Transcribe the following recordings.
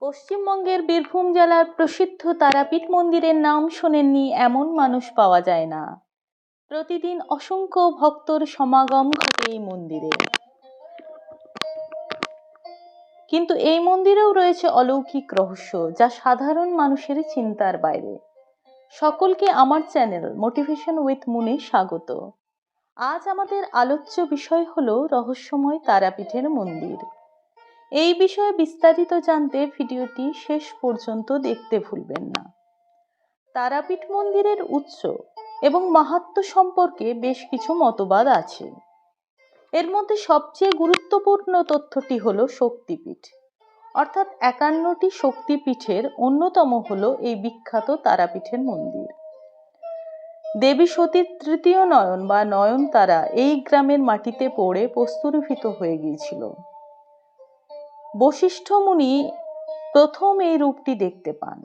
পশ্চিমবঙ্গের বীরভূম জেলার প্রসিদ্ধ তারাপীঠ মন্দিরের নাম শোনেননি এমন মানুষ পাওয়া যায় না। প্রতিদিন অসংখ্য ভক্তর সমাগম ঘটে এই মন্দিরে। কিন্তু এই মন্দিরেও রয়েছে অলৌকিক রহস্য যা সাধারণ মানুষের চিন্তার বাইরে। সকলকে আমার চ্যানেল মোটিভেশন উইথ মুনে স্বাগত। আজ আমাদের আলোচ্য বিষয় হলো রহস্যময় তারাপীঠের মন্দির। এই বিষয়ে বিস্তারিত জানতে ভিডিওটি শেষ পর্যন্ত দেখতে ভুলবেন না। তারাপীঠ মন্দিরের উৎস এবং মাহাত্ম্য সম্পর্কে বেশ কিছু মতবাদ আছে। এর মধ্যে সবচেয়ে গুরুত্বপূর্ণ তথ্যটি হলো শক্তিপীঠ। অর্থাৎ একান্নটি শক্তিপীঠের অন্যতম হলো এই বিখ্যাত তারাপীঠের মন্দির। দেবী সতীর তৃতীয় নয়ন বা নয়নতারা এই গ্রামের মাটিতে পড়ে প্রস্তুরীভূত হয়ে গিয়েছিল। বশিষ্ঠ মুনি প্রথম এই রূপটি দেখতে পান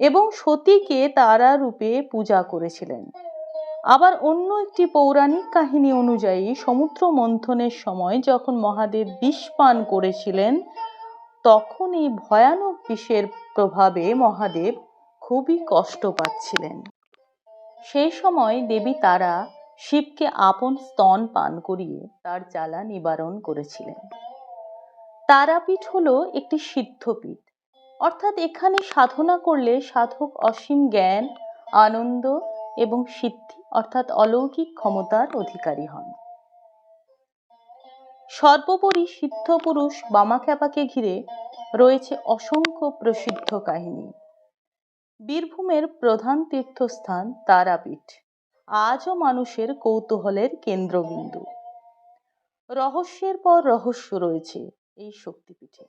এবং সতীকে তারা রূপে পূজা করেছিলেন। আবার অন্য একটি পৌরাণিক কাহিনী অনুযায়ী সমুদ্র মন্থনের সময় যখন মহাদেব বিষ পান করেছিলেন, তখন এই ভয়ানক বিষের প্রভাবে মহাদেব খুবই কষ্ট পাচ্ছিলেন। সেই সময় দেবী তারা শিবকে আপন স্তন পান করিয়ে তার জ্বালা নিবারণ করেছিলেন। তারাপীঠ হলো একটি সিদ্ধপীঠ। অর্থাৎ এখানে সাধনা করলে সাধক অসীম জ্ঞান, আনন্দ এবং সিদ্ধি অর্থাৎ অলৌকিক ক্ষমতার অধিকারী হন। সর্বোপরি সিদ্ধ পুরুষ বামাখ্যাপাকে ঘিরে রয়েছে অসংখ্য প্রসিদ্ধ কাহিনী। বীরভূমের প্রধান তীর্থস্থান তারাপীঠ। আজও মানুষের কৌতূহলের কেন্দ্রবিন্দু। রহস্যের পর রহস্য রয়েছে। এই শক্তিপীঠে।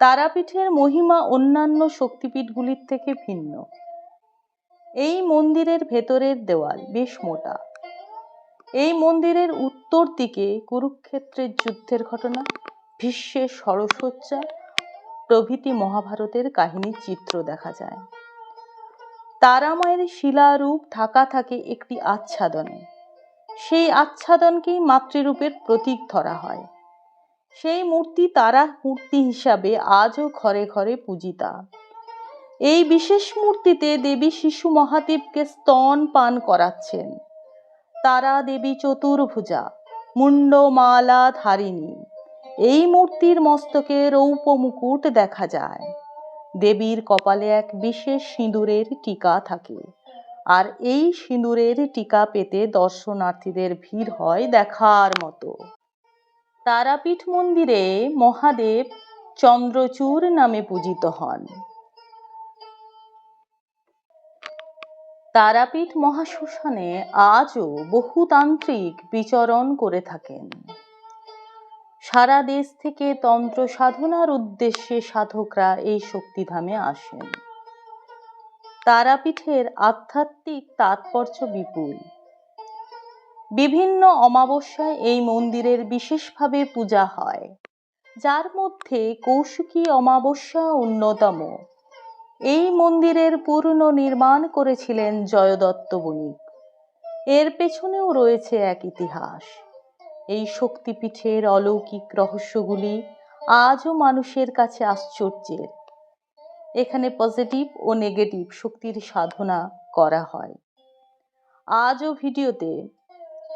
তারাপীঠের মহিমা অন্যান্য শক্তিপীঠগুলির থেকে ভিন্ন। এই মন্দিরের ভেতরের দেওয়াল বেশ মোটা। এই মন্দিরের উত্তর দিকে কুরুক্ষেত্রের যুদ্ধের ঘটনা, ভীষ্মের সরসজ্জা, প্রভৃতি মহাভারতের কাহিনীর চিত্র দেখা যায়। তারামায়ের শিলারূপ ঢাকা থাকে একটি আচ্ছাদনে। সেই আচ্ছাদনকেই মাতৃরূপের প্রতীক ধরা হয়। সেই মূর্তি তারা মূর্তি হিসাবে আজও ঘরে ঘরে পূজিতা। এই বিশেষ মূর্তিতে দেবী শিশু মহাদেবকে স্তন পান করাচ্ছেন। তারা দেবী চতুর্ভুজা মুন্ডমালা ধারিণী। এই মূর্তির মস্তকে রৌপ মুকুট দেখা যায়। দেবীর কপালে এক বিশেষ সিঁদুরের টিকা থাকে। আর এই সিঁদুরের টিকা পেতে দর্শনার্থীদের ভিড় হয় দেখার মতো। তারাপীঠ মন্দিরে মহাদেব চন্দ্রচূড় নামে পূজিত হন। তারাপীঠ মহাশ্মশানে আজও বহু তান্ত্রিক বিচরণ করে থাকেন। সারা দেশ থেকে তন্ত্র সাধনার উদ্দেশ্যে সাধকরা এই শক্তিধামে আসেন। তারাপীঠের আধ্যাত্মিক তাৎপর্য বিপুল। বিভিন্ন অমাবস্যায় এই মন্দিরের বিশেষভাবে পূজা হয়, যার মধ্যে কৌশিকী অমাবস্যা অন্যতম। এই মন্দিরের পূর্ণ নির্মাণ করেছিলেন জয়দত্ত বণিক। এর পেছনেও রয়েছে এক ইতিহাস। এই শক্তিপীঠের অলৌকিক রহস্যগুলি আজও মানুষের কাছে আশ্চর্যের। এখানে পজিটিভ ও নেগেটিভ শক্তির সাধনা করা হয়। আজও ভিডিওতে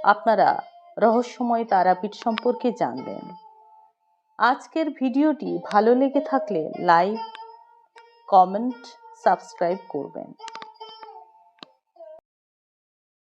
আপনারা রহস্যময় তারাপীঠ সম্পর্কে জানবেন। আজকের ভিডিওটি ভালো লেগে থাকলে লাইক কমেন্ট সাবস্ক্রাইব করবেন।